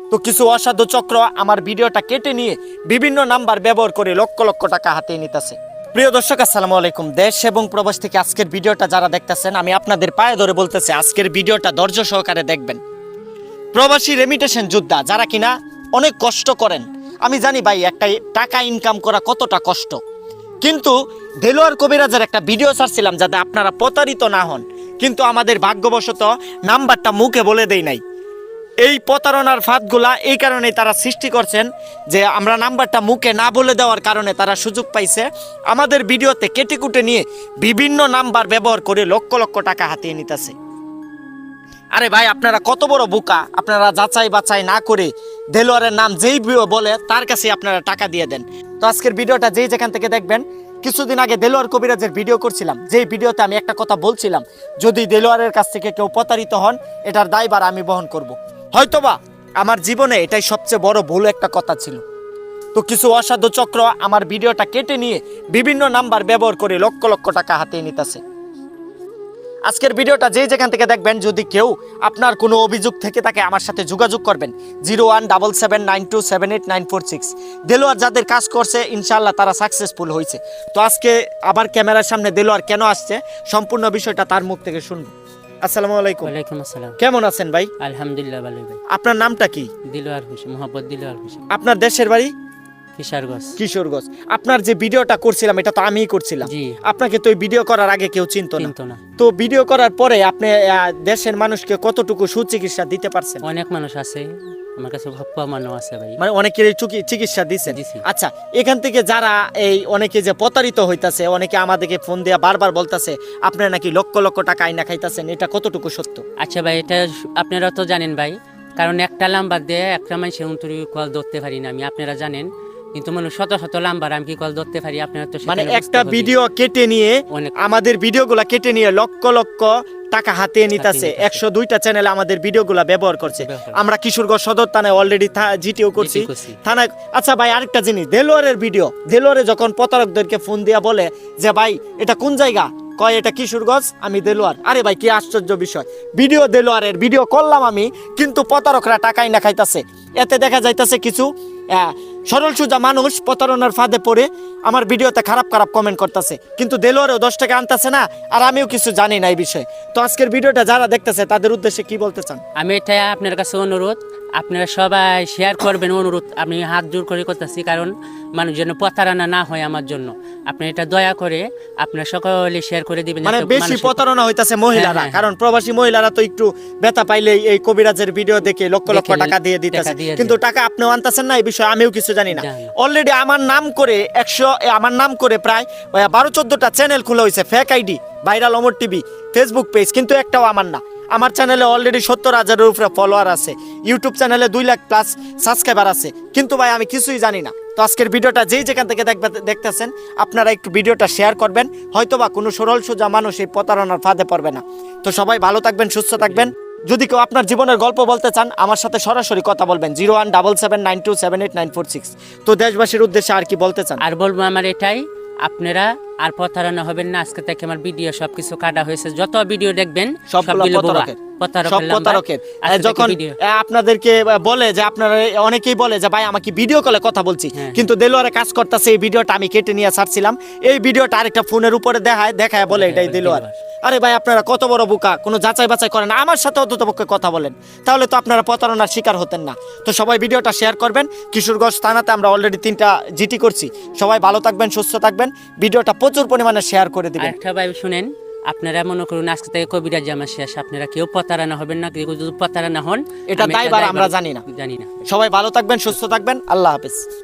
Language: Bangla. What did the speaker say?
তো কিছু অসাধু চক্র আমার ভিডিওটা কেটে নিয়ে বিভিন্ন নাম্বার ব্যবহার করে লক্ষ লক্ষ টাকা হাতিয়ে নিতেছে। প্রিয় দর্শক, আসসালামু আলাইকুম। দেশ এবং প্রবাস থেকে আজকের ভিডিওটা যারা দেখতেছেন, আমি আপনাদের পায়ে ধরে বলতেছি, আজকের ভিডিওটা ধৈর্য সহকারে দেখবেন। প্রবাসী রেমিটেশন যোদ্ধা, যারা কিনা অনেক কষ্ট করেন। আমি জানি ভাই, একটা টাকা ইনকাম করা কতটা কষ্ট। কিন্তু দেলোয়ার কবিরাজের একটা ভিডিও ছাড়ছিলাম যাতে আপনারা প্রতারিত না হন। কিন্তু আমাদের ভাগ্যবশত নাম্বারটা মুখে বলে দেই নাই। এই প্রতারণার ফাঁদগুলা এই কারণে তারা সৃষ্টি করছেন যে আমরা নাম্বারটা মুখে না বলে দেওয়ার কারণে তারা সুযোগ পাইছে। আমাদের ভিডিওতে কেটে কুটে নিয়ে বিভিন্ন নাম্বার ব্যবহার করে লক্ষ লক্ষ টাকা হাতিয়ে নিতেছে। আরে ভাই, আপনারা কত বড় বোকা? আপনারা যাচাই বাছাই না করে দেলোয়ারের নাম যেই বলে, তার কাছে আপনারা টাকা দিয়ে দেন। তো আজকের ভিডিওটা যেই যেখান থেকে দেখবেন, কিছুদিন আগে দেলোয়ার কবিরাজের ভিডিও করছিলাম। যেই ভিডিওতে আমি একটা কথা বলছিলাম, যদি দেলোয়ারের কাছ থেকে কেউ প্রতারিত হন, এটার দায়ভার আমি বহন করব। হয়তোবা আমার জীবনে এটাই সবচেয়ে বড় ভুল একটা কথা ছিল। তো কিছু অসাধু চক্র আমার ভিডিওটা কেটে নিয়ে বিভিন্ন নাম্বার ব্যবহার করে লক্ষ লক্ষ টাকা হাতিয়ে নিতেছে। আজকের ভিডিওটা যেই যেখান থেকে দেখবেন, যদি কেউ আপনার কোনো অভিযোগ থেকে থাকে, আমার সাথে যোগাযোগ করবেন। Zero one double seven nine two seven eight nine four six. Delwar যাদের কাজ করছে ইনশাল্লাহ তারা সাকসেসফুল হয়েছে তো আজকে আবার ক্যামেরার সামনে দেলোয়ার কেন আসছে, সম্পূর্ণ বিষয়টা তার মুখ থেকে শুনব। আসসালামু আলাইকুম। ওয়ালাইকুম আসসালাম। কেমন আছেন ভাই? আলহামদুলিল্লাহ ভালো ভাই। আপনার নামটা কি? দিলওয়ার হোসেন মোহাম্মদ দিলওয়ার হোসেন। আপনার দেশের বাড়ি? কিশোরগঞ্জ। কিশোরগঞ্জ। আপনার যে ভিডিওটা করছিলাম এটা তো আমিই করছিলাম। আপনাকে তো ভিডিও করার আগে কেউ চিনতো না। তো ভিডিও করার পরে আপনি দেশের মানুষকে কতটুকু সুচিকিৎসা দিতে পারছেন? অনেক মানুষ আছে আমার কাছে মানুষ আছে ভাই। মানে অনেকের চিকিৎসা দিচ্ছেন আচ্ছা এখান থেকে যারা এই অনেকে যে প্রতারিত হইতাছে অনেকে আমাদেরকে ফোন দিয়ে বারবার বলতাছে আপনারা নাকি লক্ষ লক্ষ টাকা আইনা খাইতাছেন এটা কতটুকু সত্য? আচ্ছা ভাই এটা আপনারা তো জানেন ভাই কারণ একটা লাম্বার দিয়ে একটা মানুষের অন্তরি কল ধরতে পারি না আমি আপনারা জানেন। কিন্তু মানুষ শত শত লাম্বার আমি কি কল ধরতে পারি আপনারা তো মানে একটা ভিডিও কেটে নিয়ে অনেক আমাদের ভিডিওগুলা কেটে নিয়ে লক্ষ লক্ষ টাকা হাতিয়ে নিতেছে। একশো দুইটা চ্যানেলে আমাদের ভিডিওগুলো ব্যবহার করছে। আমরা কিশোরগঞ্জ সদর থানায় অলরেডি জিটিও করছি। থানায় আচ্ছা ভাই আরেকটা জিনিস দেলোয়ারের ভিডিও দেলোয়ারে যখন প্রতারকদেরকে ফোন দিয়া বলে যে ভাই এটা কোন জায়গা? কয় এটা কিশোরগঞ্জ আমি দেলোয়ার। আরে ভাই কি আশ্চর্য বিষয়। ভিডিও দেলোয়ারের ভিডিও করলাম আমি কিন্তু প্রতারকরা টাকাই না খাইতাছে। এতে দেখা যাইতাছে কিছু সরল সোজা মানুষ প্রতারণার ফাঁদে পড়ে আমার ভিডিওতে খারাপ খারাপ কমেন্ট করতেছে। কিন্তু দেলোয়ারেও দশ টাকা আনতেছে না আর আমিও কিছু জানি না এই বিষয়ে। তো আজকের ভিডিওটা যারা দেখতেছে তাদের উদ্দেশ্যে কি বলতে চান? আমি এটা আপনার কাছে অনুরোধ আপনারা সবাই শেয়ার করবেন অনুরোধ আমি হাত জোর করে করতেছি কারণ মানুষ যেন প্রতারণা না হয় আমার জন্য। আপনি এটা দয়া করে আপনারা সকলে শেয়ার করে দিবেন মানে বেশি প্রতারণা হইতাছে মহিলারা হ্যাঁ, হ্যাঁ, কারণ প্রবাসী মহিলারা তো একটু ব্যথা পাইলে এই কবিরাজের ভিডিও দেখে লক্ষ লক্ষ টাকা দিয়ে দিতেছে। কিন্তু টাকা আপনিও আনতেছেন না এই বিষয়ে আমিও কিছু জানি না। অলরেডি আমার নাম করে একশো আমার নাম করে প্রায় বারো চোদ্দটা চ্যানেল খোলা হয়েছে fake I D viral Amar TV Facebook page কিন্তু একটাও আমার না। আমার চ্যানেলে অলরেডি সত্তর হাজারের উপরে ফলোয়ার আছে। ইউটিউব চ্যানেলে দুই লাখ প্লাস সাবস্ক্রাইবার আছে। কিন্তু ভাই আমি কিছুই জানি না। তো আজকের ভিডিওটা যেই যেখান থেকে দেখবে দেখতেছেন আপনারা একটু ভিডিওটা শেয়ার করবেন। হয়তোবা কোনো সরল সোজা মানুষ এই প্রতারণার ফাঁদে পড়বে না। তো সবাই ভালো থাকবেন সুস্থ থাকবেন। যদি কেউ আপনার জীবনের গল্প বলতে চান, আমার সাথে সরাসরি কথা বলবেন, zero one double seven nine two seven eight nine four six. তো দেশবাসীর উদ্দেশ্যে আর কি বলতে চান? আর বলব আমার এটাই, আপনারা আর প্রতারণা হবেন না। আজকে থেকে আমার ভিডিও সবকিছু কাটা হয়েছে। যত ভিডিও দেখবেন সবগুলো প্রতারকের। যখন আপনাদেরকে বলে যে আপনারা অনেকেই বলে যে ভাই আমাকে ভিডিও কলে কথা বলছি। কিন্তু দেলোয়ারে কাজ করতেছে এই ভিডিওটা আমি কেটে নিয়ে ছাড়ছিলাম। এই ভিডিওটা আরেকটা ফোনের উপরে দেখায় দেখায় বলে এটাই দেলোয়ার। আরে ভাই আপনারা কত বড় বোকা কোনো যাচাই বাছাই করেন আমার সাথে অন্তত পক্ষে কথা বলেন। তাহলে তো আপনারা প্রতারণার শিকার হতেন না। তো সবাই ভিডিওটা শেয়ার করবেন। কিশোরগঞ্জ থানাতে আমরা অলরেডি তিনটা জিটি করছি। সবাই ভালো থাকবেন সুস্থ থাকবেন। ভিডিওটা প্রচুর পরিমাণে শেয়ার করে দিবেন। একটা ভাই শুনেন আপনারা মনে করুন আজকে থেকে কবিরাজ জামা শেষ। আপনারা কেউ প্রতারণা হবেন না কেউ যদি প্রতারণা হন এটা দায় আমরা জানি না। জানি না। সবাই ভালো থাকবেন সুস্থ থাকবেন আল্লাহ হাফেজ।